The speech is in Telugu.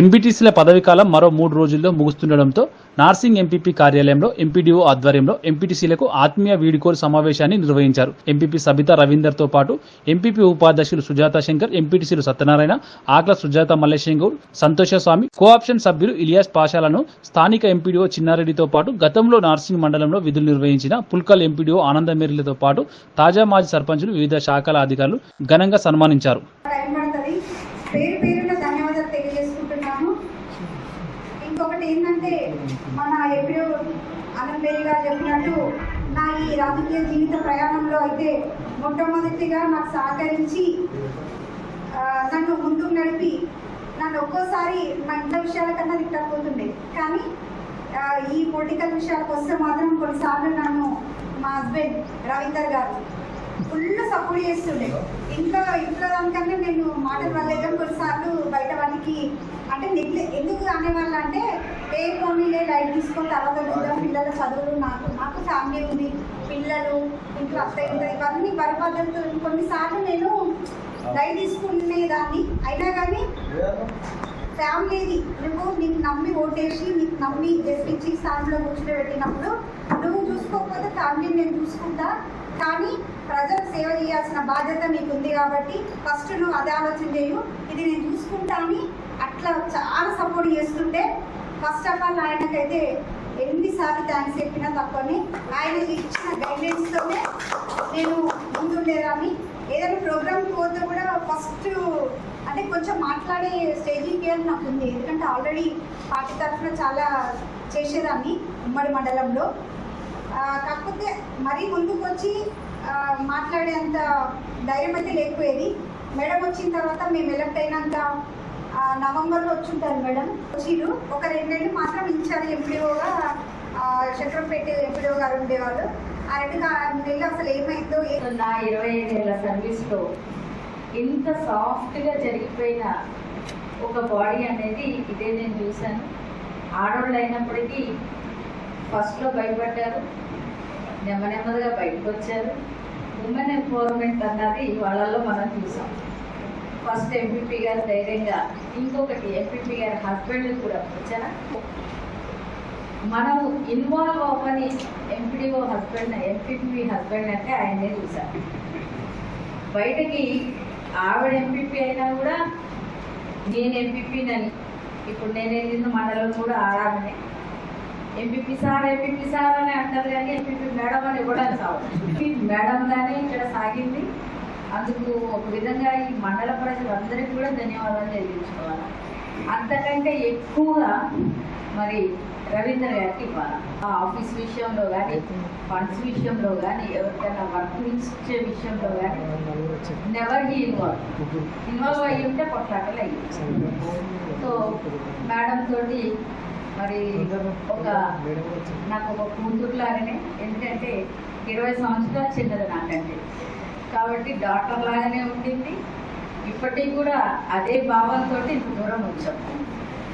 ఎంపీటీసీల పదవీకాలం మరో మూడు రోజుల్లో ముగుస్తుండటంతో నార్సింగ్ ఎంపీపీ కార్యాలయంలో ఎంపీడీఓ ఆధ్వర్యంలో ఎంపీటీసీలకు ఆత్మీయ వీడికోలు సమావేశాన్ని నిర్వహించారు. ఎంపీపీ సబితా రవీందర్తో పాటు ఎంపీపీ ఉపాధ్యక్షులు సుజాత శంకర్ ఎంపీటీసీలు సత్యనారాయణ ఆకల సుజాత మల్లేశం సంతోష సంతోషస్వామి కోఆప్షన్ సభ్యులు ఇలియాస్ పాషాలను స్థానిక ఎంపీడీఓ చిన్నారెడ్డితో పాటు గతంలో నార్సింగ్ మండలంలో విధులు నిర్వహించిన పుల్కల్ ఎంపీడీఓ ఆనందమేర్లతో పాటు తాజా మాజీ సర్పంచులు వివిధ శాఖల అధికారులు ఘనంగా సన్మానించారు. తెలియజేసుకుంటున్నాను ఇంకొకటి ఏంటంటే మన ఎప్పుడో అనంతేరి గారు చెప్పినట్టు నా ఈ రాజకీయ జీవిత ప్రయాణంలో అయితే మొట్టమొదటిగా నాకు సహకరించి నన్ను ముందుకు నడిపి నన్ను ఒక్కోసారి నా ఇంట్లో విషయాల కన్నా తిట్టకపోతుండే కానీ ఈ పొలిటికల్ విషయాలకు వస్తే మాత్రం కొన్నిసార్లు నన్ను మా హస్బెండ్ రవీందర్ గారు ఫుల్ సపోర్ట్ చేస్తుండే. ఇంకా నేను వల్ల ఏదో కొన్నిసార్లు బయట వాళ్ళకి అంటే నెగ్లె ఎందుకు అనేవాళ్ళు అంటే ఏ పోనీలే లైట్ తీసుకొని తర్వాత చూద్దాం పిల్లల చదువులు నాకు నాకు ఫ్యామిలీ ఉంది పిల్లలు ఇంట్లో అత్తయ్య ఉంటుంది ఇవన్నీ బరబాధ్యతలు కొన్నిసార్లు నేను లైట్ తీసుకునేదాన్ని. అయినా కానీ ఫ్యామిలీది నువ్వు నీకు నమ్మి ఓటేసి నీకు నమ్మి గెలిపించి స్థానంలో కూర్చుని పెట్టినప్పుడు నువ్వు చూసుకోకపోతే ఫ్యామిలీని నేను చూసుకుంటా. కానీ ప్రజలకు సేవ చేయాల్సిన బాధ్యత మీకుంది ఉంది కాబట్టి ఫస్ట్ నువ్వు అదే ఆలోచన చేయు. ఇది నేను చూసుకుంటాను. అట్లా చాలా సపోర్ట్ చేస్తుంటే ఫస్ట్ ఆఫ్ ఆల్ ఆయనకైతే ఎన్నిసార్లు థ్యాంక్స్ చెప్పినా తప్పని. ఆయన ఇచ్చిన గైడెన్స్తోనే నేను ముందుండేదాన్ని ఏదైనా ప్రోగ్రామ్ పోతే కూడా ఫస్ట్ అంటే కొంచెం మాట్లాడే స్టేజింగ్ కేర్ నాకు ఉంది. ఎందుకంటే ఆల్రెడీ పార్టీ తరఫున చాలా చేసేదాన్ని ఉమ్మడి మండలంలో. కాకపోతే మరీ ముందుకు వచ్చి మాట్లాడేంత ధైర్యం అయితే లేకపోయేది. మేడం వచ్చిన తర్వాత మేము ఎలక్ట్ అయినాక నవంబర్లో నవంబర్లో వచ్చుంటారు మేడం. వచ్చిరు ఒక రెండేళ్ళు మాత్రం ఇన్ఛార్జ్ ఎంపీడీఓగా చక్రంపేట ఎంపీడీఓ గారు ఉండేవాళ్ళు. ఆ రెండు నెలలు అసలు ఏమైందో నా ఇరవై ఐదేళ్ళ సర్వీస్లో ఇంత సాఫ్ట్గా జరిగిపోయిన ఒక బాడీ అనేది ఇదే నేను చూశాను. ఆడవాళ్ళు అయినప్పటికీ ఫస్ట్లో భయపడ్డారు. నెమ్మ నెమ్మదిగా బయటకు వచ్చారు ఉమెన్ ఎంపవర్మెంట్ అన్నది వాళ్ళల్లో మనం చూసాం. ఫస్ట్ ఎంపీపీ గారు ధైర్యంగా ఇంకొకటి ఎంపీపీ గారి హస్బెండ్ కూడా వచ్చారా మనం ఇన్వాల్వ్ అవ్వని ఎంపీడీఓ హస్బెండ్ ఎంపీపీ హస్బెండ్ అంటే ఆయనే చూసాం. బయటకి ఆవిడ ఎంపీపీ అయినా కూడా నేను ఎంపీపీనని ఇప్పుడు నేను వెళ్ళిన మండలం కూడా ఆడామనే ఎంపీపీ సార్ ఎంపీపీ సార్ అని అంటారు కానీ ఎంపీపీ మేడం అని ఇవ్వడానికి సాగు మేడంగానే ఇక్కడ సాగింది. అందుకు ఒక విధంగా ఈ మండల ప్రజలందరికీ కూడా ధన్యవాదాలు తెలియజేసుకోవాలి. అంతకంటే ఎక్కువగా మరి రవీంద్ర గారికి ఇవ్వాలి. ఆ ఆఫీస్ విషయంలో కానీ ఫండ్స్ విషయంలో కానీ ఎవరికైనా వర్క్ ఇచ్చే విషయంలో కానీ నెవర్ హీ ఇన్వాల్వ్ ఇన్వాల్వ్ అయ్యి ఉంటే కొట్లాటలు అయ్యి. సో మేడం తోటి మరి ఒక నాకు ఒక కూతురు లాగానే ఎందుకంటే ఇరవై సంవత్సరాలు చిన్నది నాకంటే. కాబట్టి డాక్టర్ లాగానే ఉండింది. ఇప్పటికి కూడా అదే భావంతో ఇంత దూరం వచ్చాం